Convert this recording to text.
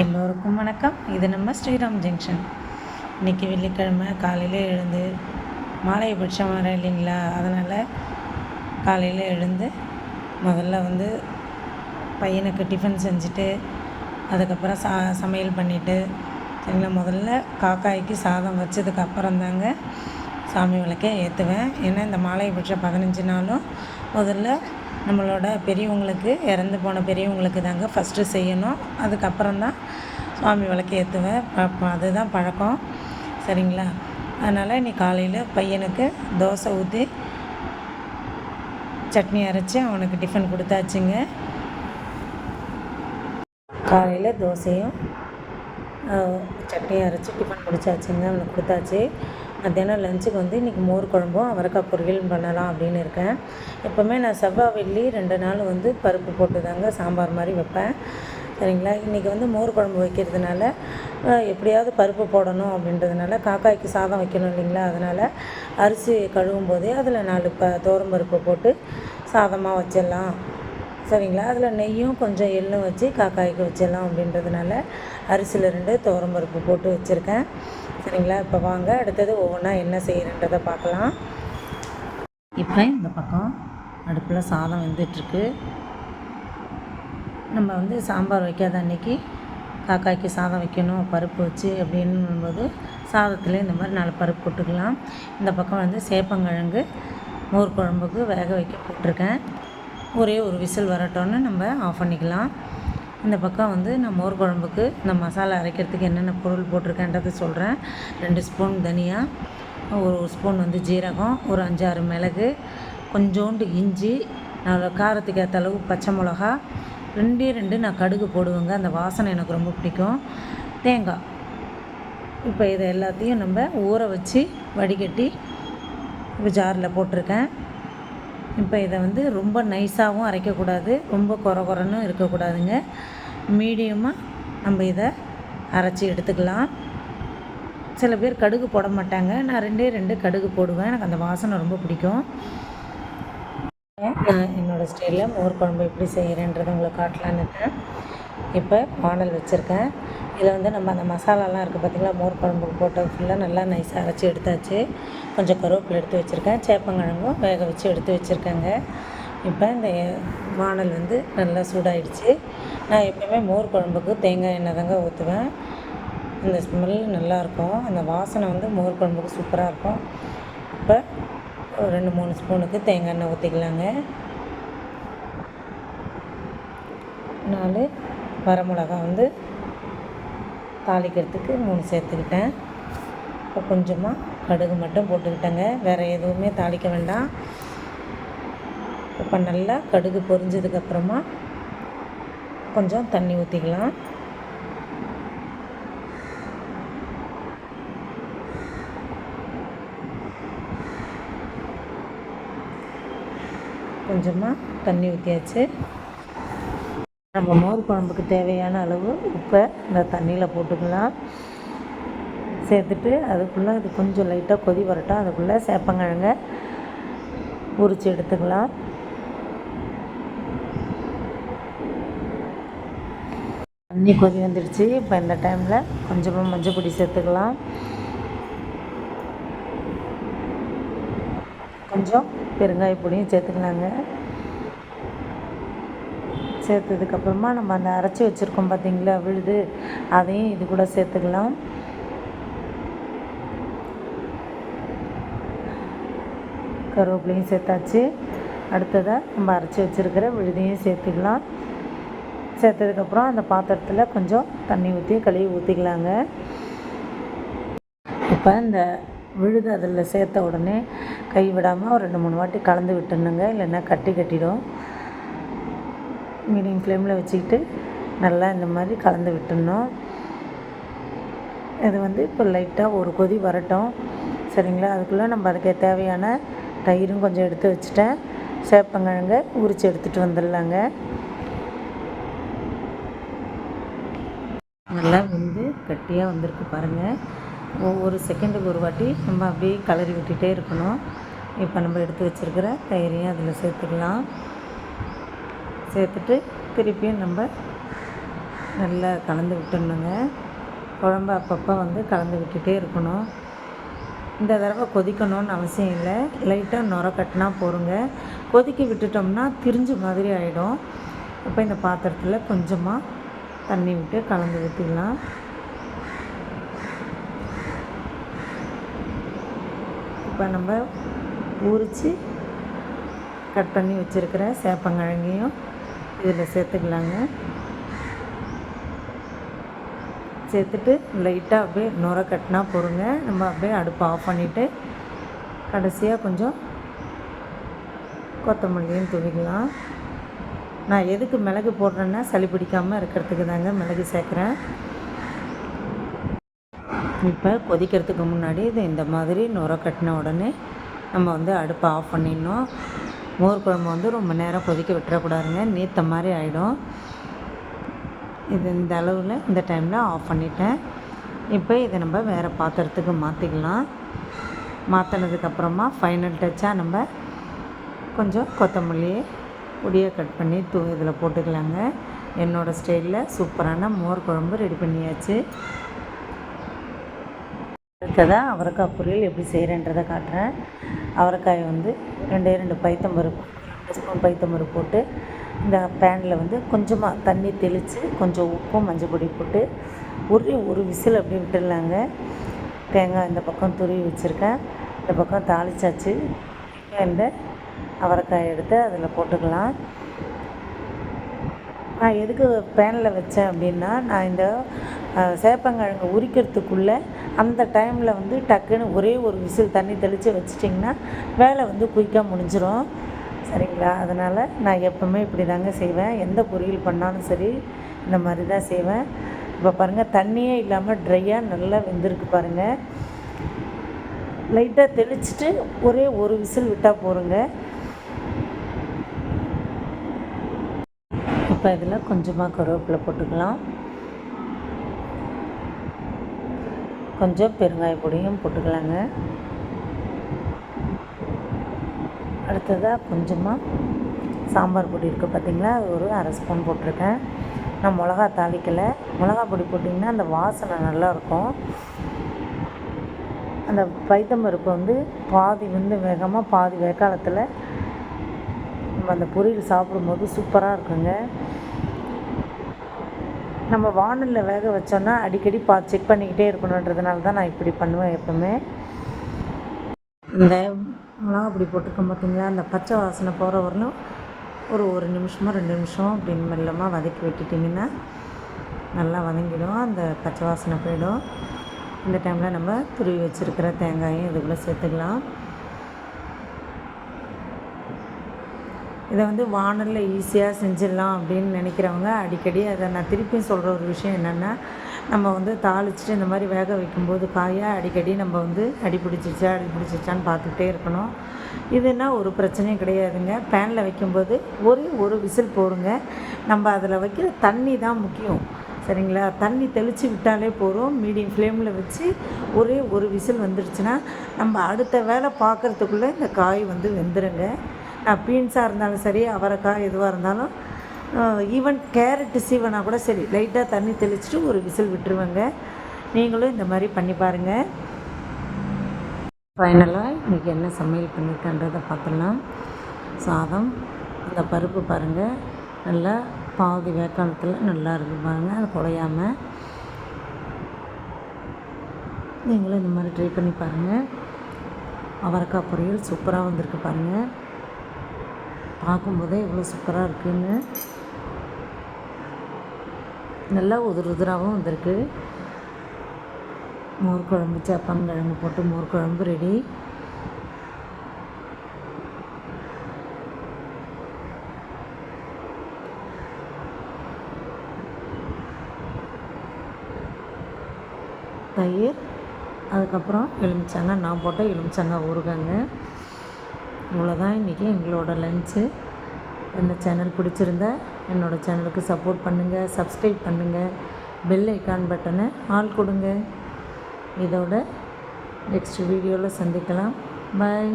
எல்லோருக்கும் வணக்கம். இது நம்ம ஸ்ரீராம் ஜங்ஷன். இன்றைக்கி வெள்ளிக்கிழமை காலையில் எழுந்து மாலையபட்சம் வர இல்லைங்களா? அதனால் காலையில் எழுந்து முதல்ல வந்து பையனுக்கு டிஃபன் செஞ்சுட்டு அதுக்கப்புறம் சா சமையல் பண்ணிவிட்டு சரிங்களா? முதல்ல காக்காய்க்கு சாதம் வச்சதுக்கு அப்புறம் தாங்க சாமி விளக்கே ஏற்றுவேன் ஏன்னா இந்த மாலையபட்சம் பதினஞ்சு நாளும் முதல்ல நம்மளோட பெரியவங்களுக்கு இறந்து போன பெரியவங்களுக்கு தாங்க ஃபஸ்ட்டு செய்யணும். அதுக்கப்புறம் தான் சுவாமி விளக்கு ஏற்றுவேன் ப அதுதான் பழக்கம். சரிங்களா? அதனால் இன்னைக்கு காலையில் பையனுக்கு தோசை ஊற்றி சட்னி அரைச்சி அவனுக்கு டிஃபன் கொடுத்தாச்சுங்க. காலையில் தோசையும் சட்னி அரைச்சி டிஃபன் முடிச்சாச்சுங்க அவனுக்கு கொடுத்தாச்சு. மத்தியானம் லஞ்சுக்கு வந்து இன்றைக்கி மோர் குழம்பும் அவரைக்காய் பொரியலும் பண்ணலாம் அப்படின்னு இருக்கேன். எப்போவுமே நான் செவ்வாய் வெள்ளி ரெண்டு நாள் வந்து பருப்பு போட்டு தாங்க சாம்பார் மாதிரி வைப்பேன். சரிங்களா? இன்றைக்கி வந்து மோர் குழம்பு வைக்கிறதுனால எப்படியாவது பருப்பு போடணும் அப்படின்றதுனால காக்காய்க்கு சாதம் வைக்கணும் இல்லைங்களா? அதனால் அரிசி கழுவும் போதே அதில் நாலு ப பருப்பு போட்டு சாதமாக வச்சிடலாம். சரிங்களா? அதில் நெய்யும் கொஞ்சம் எள்ளும் வச்சு காக்காய்க்கு வச்சிடலாம் அப்படின்றதுனால அரிசியில் ரெண்டு பருப்பு போட்டு வச்சுருக்கேன். சரிங்களா? இப்போ வாங்க. அடுத்தது ஒவ்வொன்றா என்ன செய்கிறன்றதை பார்க்கலாம். இப்போ இந்த பக்கம் அடுப்பில் சாதம் வெந்துட்டுருக்கு. நம்ம வந்து சாம்பார் வைக்காத அன்னைக்கு காக்காய்க்கு சாதம் வைக்கணும் பருப்பு வச்சு அப்படின்னும்போது சாதத்துலேயே இந்த மாதிரி நாலு பருப்பு போட்டுக்கலாம். இந்த பக்கம் வந்து சேப்பங்கிழங்கு மோர் குழம்புக்கு வேக வைக்க போட்டிருக்கேன். ஒரே ஒரு விசில் வரட்டோன்னு நம்ம ஆஃப் பண்ணிக்கலாம். இந்த பக்கம் வந்து நான் மோர் குழம்புக்கு இந்த மசாலா அரைக்கிறதுக்கு என்னென்ன பொருள் போட்டிருக்கேன்றதை சொல்கிறேன் ரெண்டு ஸ்பூன் தனியா ஒரு ஸ்பூன் வந்து ஜீரகம் ஒரு அஞ்சாறு மிளகு கொஞ்சோண்டு இஞ்சி நான் காரத்துக்கு ஏற்ற அளவு பச்சை மிளகா ரெண்டே ரெண்டு நான் கடுகு போடுவேங்க. அந்த வாசனை எனக்கு ரொம்ப பிடிக்கும். தேங்காய். இப்போ இதை எல்லாத்தையும் நம்ம ஊற வச்சு வடிகட்டி இப்போ ஜாரில் போட்டிருக்கேன். இப்போ இதை வந்து ரொம்ப நைஸாகவும் அரைக்கக்கூடாது ரொம்ப குறை குறைன்னு இருக்கக்கூடாதுங்க. மீடியமாக நம்ம இதை அரைச்சி எடுத்துக்கலாம். சில பேர் கடுகு போட மாட்டாங்க. நான் ரெண்டே ரெண்டு கடுகு போடுவேன். எனக்கு அந்த வாசனை ரொம்ப பிடிக்கும். நான் என்னோடய ஸ்டைலில் மோர் குழம்பு எப்படி செய்கிறேன்றதை உங்களை காட்டலான்னு இருக்கேன். இப்போ வானல் வச்சுருக்கேன். இதில் வந்து நம்ம அந்த மசாலாலாம் இருக்குது பார்த்திங்களா மோர் குழம்புக்கு போட்டது ஃபுல்லாக நல்லா நைஸாக அரைச்சி எடுத்தாச்சு. கொஞ்சம் கருவேப்பில் எடுத்து வச்சுருக்கேன். சேப்பங்கிழங்கும் வேக வச்சு எடுத்து வச்சுருக்கேங்க. இப்போ இந்த வானல் வந்து நல்லா சூடாயிடுச்சு. நான் எப்போயுமே மோர் குழம்புக்கு தேங்காய் எண்ணெய் தாங்க ஊற்றுவேன். அந்த ஸ்மெல் நல்லாயிருக்கும். அந்த வாசனை வந்து மோர் குழம்புக்கு சூப்பராக இருக்கும். இப்போ ஒரு ரெண்டு மூணு ஸ்பூனுக்கு தேங்காய் எண்ணெய் ஊற்றிக்கலாங்க. நாலு வரமிளகா வந்து தாளிக்கிறதுக்கு மூணு சேர்த்துக்கிட்டேன். இப்போ கொஞ்சமாக கடுகு மட்டும் போட்டுக்கிட்டேங்க. வேறு எதுவுமே தாளிக்க வேண்டாம். இப்போ நல்லா கடுகு பொரிஞ்சதுக்கப்புறமா கொஞ்சம் தண்ணி ஊற்றிக்கலாம் கொஞ்சமாக தண்ணி ஊற்றியாச்சு நம்ம மோர் குழம்புக்கு தேவையான அளவு உப்பை இந்த தண்ணியில் போட்டுக்கலாம். சேர்த்துட்டு அதுக்குள்ளே அது கொஞ்சம் லைட்டாக கொதி வரட்டும். அதுக்குள்ளே சேப்பங்கிழங்க உரித்து எடுத்துக்கலாம். தண்ணி கொதி வந்துடுச்சு. இப்போ இந்த டைமில் கொஞ்சமாக மஞ்சள் பொடி சேர்த்துக்கலாம். கொஞ்சம் பெருங்காய பொடியும் சேர்த்துக்கலாங்க. சேர்த்ததுக்கப்புறமா நம்ம அந்த அரைச்சி வச்சுருக்கோம் பார்த்திங்களா விழுது அதையும் இது கூட சேர்த்துக்கலாம். கருவேப்பிலையும் சேர்த்தாச்சு. அடுத்ததாக நம்ம அரைச்சி வச்சுருக்கிற விழுதையும் சேர்த்துக்கலாம். சேர்த்ததுக்கப்புறம் அந்த பாத்திரத்தில் கொஞ்சம் தண்ணி ஊற்றி கழுவி ஊற்றிக்கலாங்க இப்போ இந்த விழுது அதில் சேர்த்த உடனே கை விடாமல் ஒரு ரெண்டு மூணு வாட்டி கலந்து விட்டுணுங்க இல்லைன்னா கட்டி கட்டிடும். மீடியம் ஃப்ளேமில் வச்சுக்கிட்டு நல்லா இந்த மாதிரி கலந்து விட்டுடணும். இது வந்து இப்போ லைட்டாக ஒரு கொதி வரட்டும். சரிங்களா? அதுக்குள்ளே நம்ம அதுக்கு தேவையான தயிரும் கொஞ்சம் எடுத்து வச்சுட்டேன். சேப்பங்கிழங்க உரித்து எடுத்துகிட்டு வந்துடலாங்க. நல்லா வந்து கட்டியாக வந்திருக்கு பாருங்கள் ஒவ்வொரு செகண்டுக்கு ஒரு வாட்டி நம்ம அப்படியே கலரி விட்டுகிட்டே இருக்கணும். இப்போ நம்ம எடுத்து வச்சுருக்கிற தயிரையும் அதில் சேர்த்துக்கலாம். சேர்த்துட்டு திருப்பியும் நம்ம நல்லா கலந்து விட்டுடணுங்க. குழம்பு அப்பப்போ வந்து கலந்து விட்டுகிட்டே இருக்கணும். இந்த தடவை கொதிக்கணும்னு அவசியம் இல்லை. லைட்டாக நுர கட்டினா போருங்க. கொதிக்க விட்டுட்டோம்னா திரிஞ்சு மாதிரி ஆகிடும் இப்போ இந்த பாத்திரத்தில் கொஞ்சமாக தண்ணி விட்டு கலந்து ஊற்றிடலாம் இப்போ நம்ம உரித்து கட் பண்ணி வச்சுருக்கிற சேப்பங்கிழங்கையும் இதில் சேர்த்துக்கலாங்க. சேர்த்துட்டு லைட்டாக அப்படியே நுர கட்டினா பொறுங்க நம்ம அப்படியே அடுப்பை ஆஃப் பண்ணிவிட்டு கடைசியாக கொஞ்சம் கொத்தமல்லியும் தூவிக்கலாம் நான் எதுக்கு மிளகு போடுறேன்னா சளி பிடிக்காமல் இருக்கிறதுக்கு தாங்க மிளகு சேர்க்குறேன். இப்போ கொதிக்கிறதுக்கு முன்னாடி இது இந்த மாதிரி நுர கட்டின உடனே நம்ம வந்து அடுப்பை ஆஃப் பண்ணிடணும். மோர் குழம்பு வந்து ரொம்ப நேரம் கொதிக்க விட்டுறக்கூடாதுங்க. நீத்த மாதிரி ஆகிடும் இது இந்த அளவில் இந்த டைமில் ஆஃப் பண்ணிட்டேன். இப்போ இதை நம்ம வேறு பாத்திரத்துக்கு மாற்றிக்கலாம் மாற்றினதுக்கப்புறமா ஃபைனல் டச்சாக நம்ம கொஞ்சம் கொத்தமல்லி பொடியை கட் பண்ணி தூ இதில் போட்டுக்கலாங்க. என்னோடய ஸ்டைலில் சூப்பரான மோர் குழம்பு ரெடி பண்ணியாச்சு. அடுத்ததாக அவரைக்காய் பொரியல் எப்படி செய்கிறேன்றதை காட்டுறேன். அவரைக்காய் வந்து ரெண்டே ரெண்டு பைத்தம்பருப்பு ரெண்டு ஸ்பூன் பைத்தம்பருப்பு போட்டு இந்த பேனில் வந்து கொஞ்சமாக தண்ணி தெளித்து கொஞ்சம் உப்பும் மஞ்சள் பொடி போட்டு ஒரே ஒரு விசில் அப்படியே விட்டுடலாங்க. தேங்காய் இந்த பக்கம் துருவி வச்சுருக்கேன். இந்த பக்கம் தாளிச்சாச்சு. இந்த அவரைக்காய் எடுத்து அதில் போட்டுக்கலாம். நான் எதுக்கு பேனில் வச்சேன் அப்படின்னா நான் இந்த சேப்பங்கிழங்கு உரிக்கிறதுக்குள்ளே அந்த டைமில் வந்து டக்குன்னு ஒரே ஒரு விசில் தண்ணி தெளித்து வச்சிட்டிங்கன்னா வேலை வந்து குயிக்காக முடிஞ்சிடும் சரிங்களா? அதனால் நான் எப்போவுமே இப்படி தாங்க செய்வேன். எந்த பொரியல் பண்ணாலும் சரி இந்த மாதிரி தான் செய்வேன். இப்போ பாருங்கள் தண்ணியே இல்லாமல் ட்ரையாக நல்லா வெந்திருக்கு பாருங்கள் லைட்டாக தெளிச்சுட்டு ஒரே ஒரு விசில் விட்டால் போருங்க. இப்போ இதில் கொஞ்சமாக கருவேப்பிலை போட்டுக்கலாம். கொஞ்சம் பெருங்காய பொடியும் போட்டுக்கலாங்க. அடுத்ததாக கொஞ்சமாக சாம்பார் பொடி இருக்குது பார்த்திங்களா ஒரு அரை ஸ்பூன் போட்டிருக்கேன். நான் மிளகா தாளிக்கலை. மிளகா பொடி போட்டிங்கன்னா அந்த வாசனை நல்லாயிருக்கும் அந்த பைத்தம்பருப்பு வந்து பாதி வந்து வேகமாக பாதி வேக்காலத்தில் நம்ம அந்த பொரியல் சாப்பிடும்போது சூப்பராக இருக்குங்க. நம்ம வானலில் வேக வச்சோன்னா அடிக்கடி பா செக் பண்ணிக்கிட்டே இருக்கணுன்றதுனால தான் நான் இப்படி பண்ணுவேன் எப்போவுமே. இந்த மிளகா பொடி போட்டிருக்கோம் பார்த்தீங்களா? அந்த பச்சை வாசனை போகிற வரலும் ஒரு ஒரு நிமிஷமோ ரெண்டு நிமிஷம் அப்படின்னு மெல்லமாக வதக்கி விட்டுட்டிங்கன்னா நல்லா வதங்கிடும். அந்த பச்சை வாசனை போயிடும். இந்த டைமில் நம்ம துருவி வச்சுருக்கிற தேங்காயும் இதுக்குள்ளே சேர்த்துக்கலாம். இதை வந்து வானலில் ஈஸியாக செஞ்சிடலாம் அப்படின்னு நினைக்கிறவங்க அடிக்கடி அதை நான் திருப்பியும் சொல்கிற ஒரு விஷயம் என்னென்னா நம்ம வந்து தாளிச்சிட்டு இந்த மாதிரி வேக வைக்கும்போது காயை அடிக்கடி நம்ம வந்து அடி பிடிச்சிச்சா அடி பிடிச்சிச்சான்னு பார்த்துக்கிட்டே இருக்கணும். இதுனா ஒரு பிரச்சனையும் கிடையாதுங்க. பேனில் வைக்கும்போது ஒரே ஒரு விசில் போடுங்க. நம்ம அதில் வைக்கிற தண்ணி தான் முக்கியம். சரிங்களா? தண்ணி தெளித்து விட்டாலே போதும். மீடியம் ஃப்ளேமில் வச்சு ஒரே ஒரு விசில் வந்துடுச்சுன்னா நம்ம அடுத்த வேலை பார்க்குறதுக்குள்ளே இந்த காய் வந்து வெந்துருங்க. பீன்ஸாக இருந்தாலும் சரி அவரைக்காய் எதுவாக இருந்தாலும் ஈவன் கேரட்டு சீவனா கூட சரி லைட்டாக தண்ணி தெளிச்சுட்டு ஒரு விசில் விட்டுருவாங்க. நீங்களும் இந்த மாதிரி பண்ணி பாருங்கள் ஃபைனலாக இன்றைக்கி என்ன சமையல் பண்ணியிருக்கன்றதை பார்த்துடலாம். சாதம் அந்த பருப்பு பாருங்கள் நல்லா பாதி வேக்காலத்தில் நல்லா இருக்குது பாருங்கள் அது குழையாமல் நீங்களும் இந்த மாதிரி ட்ரை பண்ணி பாருங்கள் அவரைக்காய் பொரியல் சூப்பராக வந்திருக்கு பாருங்கள் பார்க்கும்போதே இவ்வளோ சூப்பராக இருக்குன்னு. நல்லா உதிர் உதிராகவும் வந்திருக்கு. மோர் குழம்பு சேப்பங்கிழங்கு போட்டு மோர் குழம்பு ரெடி. தயிர் அதுக்கப்புறம் எலுமிச்சங்காய் நான் போட்ட எலுமிச்சங்காய் ஊறுகாங்க. இவ்வளோதான் இன்றைக்கி எங்களோட லஞ்சு இந்த சேனல் பிடிச்சிருந்தா என்னோடய சேனலுக்கு சப்போர்ட் பண்ணுங்கள் சப்ஸ்கிரைப் பண்ணுங்கள் பெல் ஐக்கான் பட்டனை ஆள் கொடுங்க. இதோட நெக்ஸ்ட் வீடியோவில் சந்திக்கலாம். பாய்